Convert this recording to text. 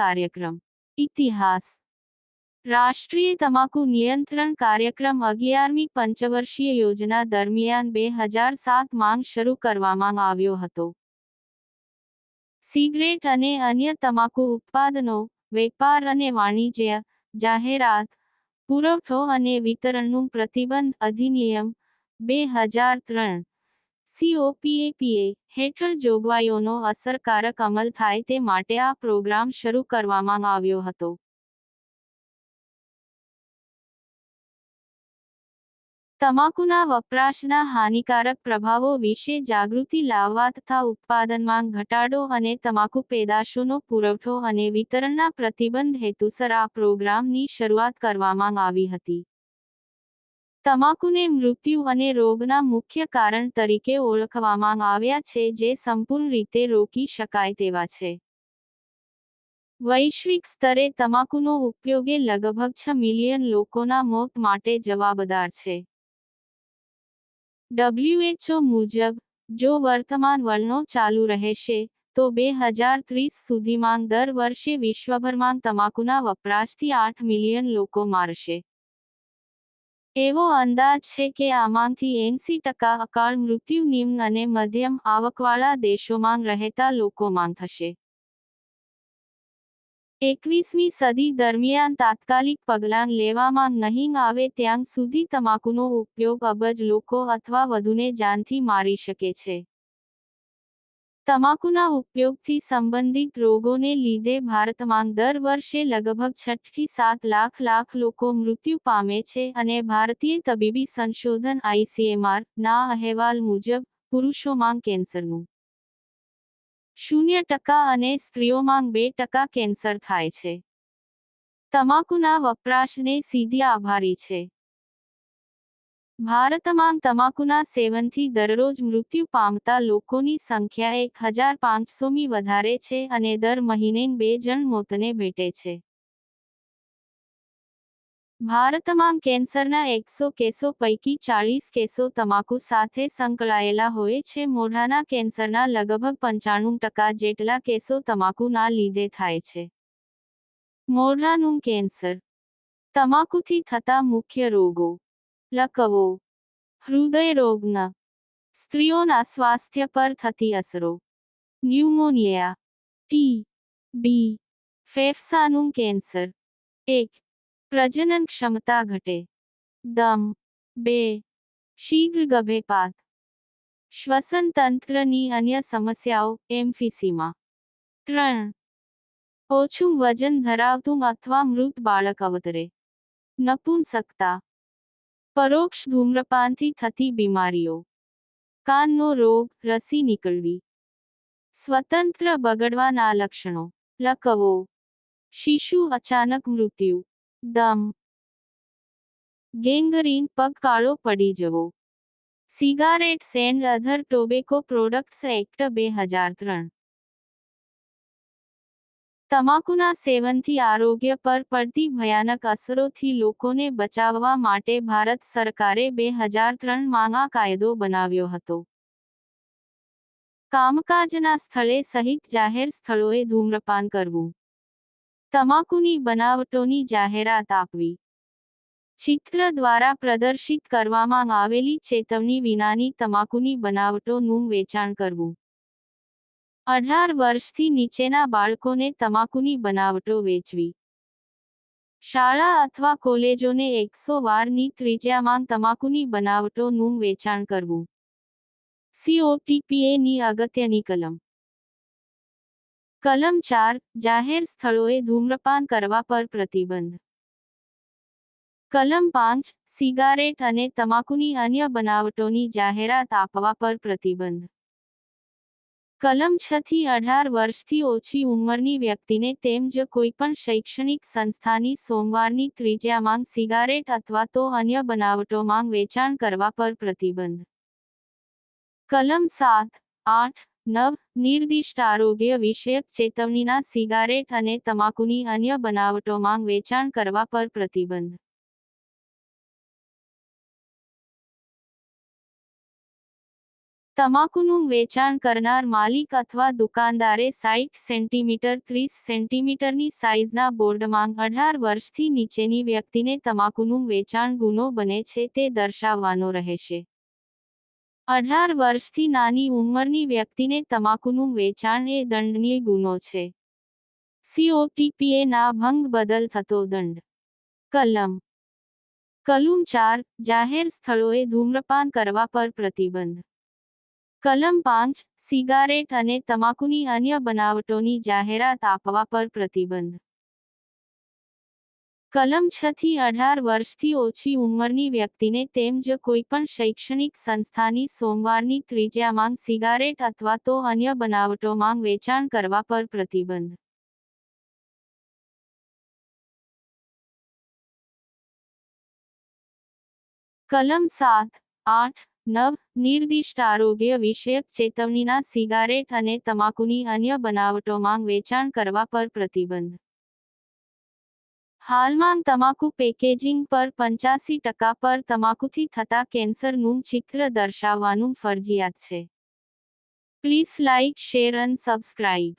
કાર્યક્રમ. ઇતિહાસ. રાષ્ટ્રીય તમાકુ નિયંત્રણ કાર્યક્રમ અગિયારમી પંચવર્ષીય યોજના દરમિયાન બે હજાર સાત માંગ શરૂ કરવામાં આવ્યો હતો. સિગરેટ અને અન્ય તમાકુ ઉત્પાદનો, વેપાર અને વાણિજ્ય, જાહેરાત, પુરવઠો અને વિતરણનું પ્રતિબંધ અધિનિયમ, બે હજાર ત્રણ. સીઓપીએપીએ હેઠળ જોગવાઈઓનો અસરકારક અમલ થાય તે માટે આ પ્રોગ્રામ શરૂ કરવામાં આવ્યો હતો. તમાકુના વપરાશના હાનિકારક પ્રભાવો વિશે જાગૃતિ લાવવા તથા ઉત્પાદનમાં ઘટાડો અને તમાકુ પેદાશોનો પુરવઠો અને વિતરણના પ્રતિબંધ હેતુસર આ પ્રોગ્રામની શરૂઆત કરવામાં આવી હતી. તમાકુને મૃત્યુ અને રોગના મુખ્ય કારણ તરીકે ઓળખવામાં આવ્યા છે, જે સંપૂર્ણ રીતે રોકી શકાય તેવા છે. વૈશ્વિક સ્તરે તમાકુનો ઉપયોગે લગભગ છ મિલિયન લોકોના મોત માટે જવાબદાર છે. ડબ્લ્યુએચઓ મુજબ, જો વર્તમાન વલણો ચાલુ રહેશે, તો બે હજાર ત્રીસ સુધીમાં દર વર્ષે વિશ્વભરમાં તમાકુના વપરાશથી આઠ મિલિયન લોકો મારશે. એવો અંદાજ છે કે આમાંથી એંસી ટકા અકાળ મૃત્યુ નિમ્ન અને મધ્યમ આવકવાળા દેશોમાં રહેતા લોકોમાં થશે. એકવીસમી સદી દરમિયાન તાત્કાલિક પગલાં લેવામાં નહીં આવે ત્યાં સુધી તમાકુનો ઉપયોગ અબજ લોકો અથવા વધુને જાનથી મારી શકે છે. તમાકુના ઉપયોગથી સંબંધિત રોગોને લીધે ભારતમાં દર વર્ષે લગભગ છઠ્ઠી સાત લાખ લાખ લોકો મૃત્યુ પામે છે અને ભારતીય તબીબી સંશોધન આઈસીએમઆર ના અહેવાલ મુજબ પુરુષોમાં કેન્સરનું શૂન્ય ટકા અને સ્ત્રીઓમાં બે ટકા કેન્સર થાય છે. તમાકુના વપરાશને સીધી આભારી છે. ભારતમાં તમાકુના સેવનથી દરરોજ મૃત્યુ પામતા લોકોની સંખ્યા એક હજાર પાંચસોમી વધારે છે અને દર મહિને બે જણ મોતને ભેટે છે. ભારતમાં કેન્સરના એકસો કેસો પૈકી ચાળીસ કેસો તમાકુ સાથે સંકળાયેલા હોય છે. મોઢાના કેન્સરના લગભગ પંચાણું ટકા જેટલા કેસો તમાકુના લીધે થાય છે. મોઢાનું કેન્સર. તમાકુથી થતા મુખ્ય રોગો. લકવો હૃદય રોગના સ્ત્રીઓના સ્વાસ્થ્ય પર થતી અસરો. ન્યુમોનિયા. ટી. બી. ફેફસાનું કેન્સર. એક. પ્રજનન ક્ષમતા ઘટે. દમ. બે. શીઘ્ર ગભેપાત શ્વસન તંત્રની અન્ય સમસ્યાઓ એમ્ફિસીમા. ત્રણ. ઓછું વજન ધરાવતું અથવા મૃત બાળક અવતરે. નપુંસકતા. પરોક્ષ ધૂમ્રપાનથી થતી બીમારીઓ. કાનનો રોગ, રસી નીકળવી. સ્વતંત્ર બગડવાના લક્ષણો. લકવો. શિશુ અચાનક મૃત્યુ. દમ. ગેંગરીન, પગ કાળો પડી જવો. Cigarettes and other tobacco products act બે હજાર ત્રણ. તમાકુના સેવનથી આરોગ્ય પર પડતી ભયાનક અસરોથી લોકોને બચાવવા માટે ભારત સરકારે બે હજાર ત્રણ માંગા કાયદો બનાવ્યો હતો. કામકાજના સ્થળે સહિત જાહેર સ્થળોએ ધૂમ્રપાન કરવું. તમાકુની બનાવટોની જાહેરાત આપવી. ચિત્ર દ્વારા પ્રદર્શિત કરવામાં આવેલી ચેતવણી વિનાની તમાકુની બનાવટોનું વેચાણ કરવું. અઢાર વર્ષથી નીચેના બાળકોને તમાકુની બનાવટો વેચવી. શાળા અથવા કોલેજોને એકસો વારની ત્રિજ્યામાં તમાકુની બનાવટોનું વેચાણ કરવું. સીઓટીપીએની અગત્યની કલમ. કલમ ચાર, જાહેર સ્થળોએ ધૂમ્રપાન કરવા પર પ્રતિબંધ. કલમ પાંચ, સિગારેટ અને તમાકુની અન્ય બનાવટોની જાહેરાત આપવા પર પ્રતિબંધ. કલમ છ થી અઢાર વર્ષથી ઓછી ઉંમરની વ્યક્તિને તેમજ કોઈપણ શૈક્ષણિક સંસ્થાની સોમવારની ત્રીજા માંગ સિગારેટ અથવા તો અન્ય બનાવટો માંગ વેચાણ કરવા પર પ્રતિબંધ. કલમ સાત, આઠ, નવ, નિર્દિષ્ટ આરોગ્ય વિષયક ચેતવણીના સિગારેટ અને તમાકુની અન્ય બનાવટો માંગ વેચાણ કરવા પર પ્રતિબંધ. તમાકુનું વેચાણ કરનાર માલિક અથવા દુકાનદારે સાઈઠ સેન્ટીમીટર, ત્રીસ સેન્ટીમીટરની સાઇઝના બોર્ડમાં અઢાર વર્ષથી નીચેની વ્યક્તિને તમાકુનું વેચાણ ગુનો બને છે તે દર્શાવવાનો રહેશે. અઢાર વર્ષથી નાની ઉંમરની વ્યક્તિને તમાકુનું વેચાણ એ દંડનીય ગુનો છે. સીઓટીપીએ ના ભંગ બદલ થતો દંડ. કલમ. કલુમ ચાર. જાહેર સ્થળોએ ધૂમ્રપાન કરવા પર પ્રતિબંધ. કલમ પાંચ, સિગારેટ અને તમાકુની અન્ય બનાવટોની જાહેરાત આપવા પર પ્રતિબંધ. કલમ છ થી અઢાર વર્ષથી ઓછી ઉંમરની વ્યક્તિને તેમજ કોઈપણ શૈક્ષણિક સંસ્થાની સોમવારની ત્રિજ્યામાં સિગારેટ અથવા તો અન્ય બનાવટોમાં વેચાણ કરવા પર પ્રતિબંધ. કલમ સાત, આઠ નવ, નિર્દિષ્ટ આરોગ્ય વિષયક ચેતવણીના સિગારેટ અને તમાકુની અન્ય બનાવટોમાં વેચાણ કરવા પર પ્રતિબંધ. હાલમાં તમાકુ પેકેજિંગ પર પંચ્યાસી ટકા પર તમાકુથી થતા કેન્સરનું ચિત્ર દર્શાવવાનું ફરજિયાત છે. પ્લીઝ લાઇક શેર અને સબસ્ક્રાઇબ.